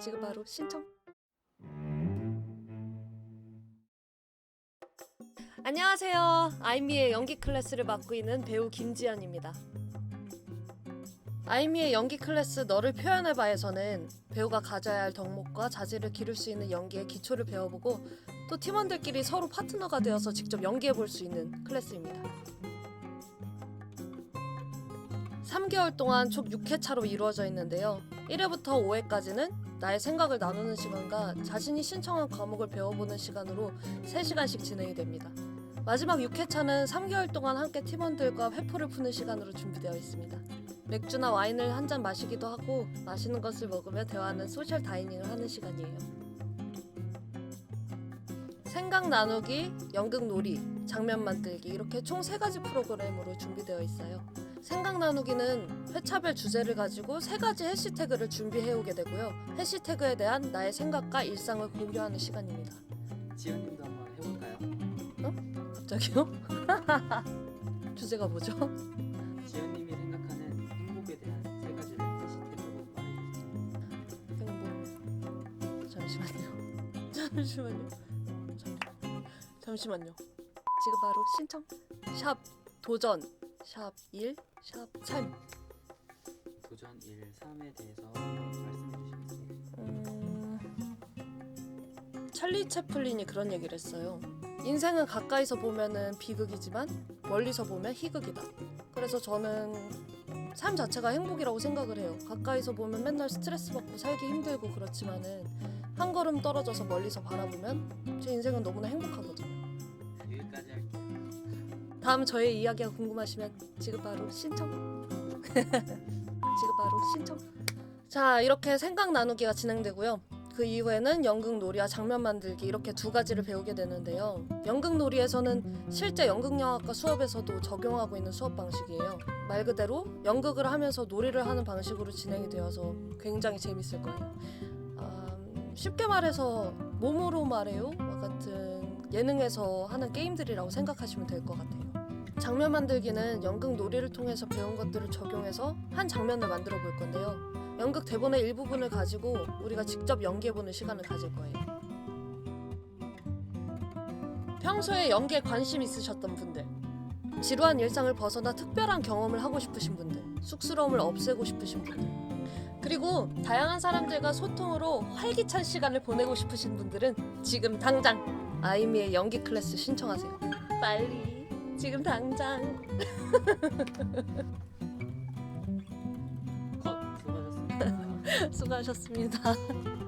지금 바로 신청. 안녕하세요. 아이미의 연기 클래스를 맡고 있는 배우 김지연입니다. 아이미의 연기 클래스 너를 표현해봐에서는 배우가 가져야 할 덕목과 자질을 기를 수 있는 연기의 기초를 배워보고 또 팀원들끼리 서로 파트너가 되어서 직접 연기해볼 수 있는 클래스입니다. 3개월 동안 총 6회차로 이루어져 있는데요. 1회부터 5회까지는 나의 생각을 나누는 시간과 자신이 신청한 과목을 배워보는 시간으로 3시간씩 진행이 됩니다. 마지막 6회차는 3개월 동안 함께 팀원들과 회포를 푸는 시간으로 준비되어 있습니다. 맥주나 와인을 한 잔 마시기도 하고 맛있는 것을 먹으며 대화하는 소셜 다이닝을 하는 시간이에요. 생각 나누기, 연극 놀이, 장면 만들기 이렇게 총세 가지 프로그램으로 준비되어 있어요. 생각 나누기는 회차별 주제를 가지고 세 가지 해시태그를 준비해 오게 되고요. 해시태그에 대한 나의 생각과 일상을 공유하는 시간입니다. 지연님도 한번 해볼까요? 갑자기요? 주제가 뭐죠? 지연님이 생각하는 행복에 대한 세 가지를 해시태그로 말해주세요. 행복. 잠시만요. 잠시만요. 잠- 잠시만요. 지금 바로 신청. 샵 도전. 샵 1. 샵 3. 도전 1, 3에 대해서 한번 말씀해 주시겠어요? 음... 찰리 채플린이 그런 얘기를 했어요. 인생은 가까이서 보면은 비극이지만 멀리서 보면 희극이다. 그래서 저는 삶 자체가 행복이라고 생각을 해요. 가까이서 보면 맨날 스트레스 받고 살기 힘들고 그렇지만은 한 걸음 떨어져서 멀리서 바라보면 제 인생은 너무나 행복하거든요. 다음 저의 이야기가 궁금하시면 지금 바로 신청. 지금 바로 신청. 자, 이렇게 생각 나누기가 진행되고요. 그 이후에는 연극 놀이와 장면 만들기 이렇게 두 가지를 배우게 되는데요. 연극 놀이에서는 실제 연극영화과 수업에서도 적용하고 있는 수업 방식이에요. 말 그대로 연극을 하면서 놀이를 하는 방식으로 진행이 되어서 굉장히 재밌을 거예요. 아, 쉽게 말해서 몸으로 말해요 와 같은 예능에서 하는 게임들이라고 생각하시면 될 것 같아요. 장면 만들기는 연극 놀이를 통해서 배운 것들을 적용해서 한 장면을 만들어 볼 건데요. 연극 대본의 일부분을 가지고 우리가 직접 연기해보는 시간을 가질 거예요. 평소에 연기에 관심 있으셨던 분들, 지루한 일상을 벗어나 특별한 경험을 하고 싶으신 분들, 쑥스러움을 없애고 싶으신 분들, 그리고 다양한 사람들과 소통으로 활기찬 시간을 보내고 싶으신 분들은 지금 당장 아이미의 연기 클래스 신청하세요. 빨리 지금 당장. 컷! 수고하셨습니다. 수고하셨습니다.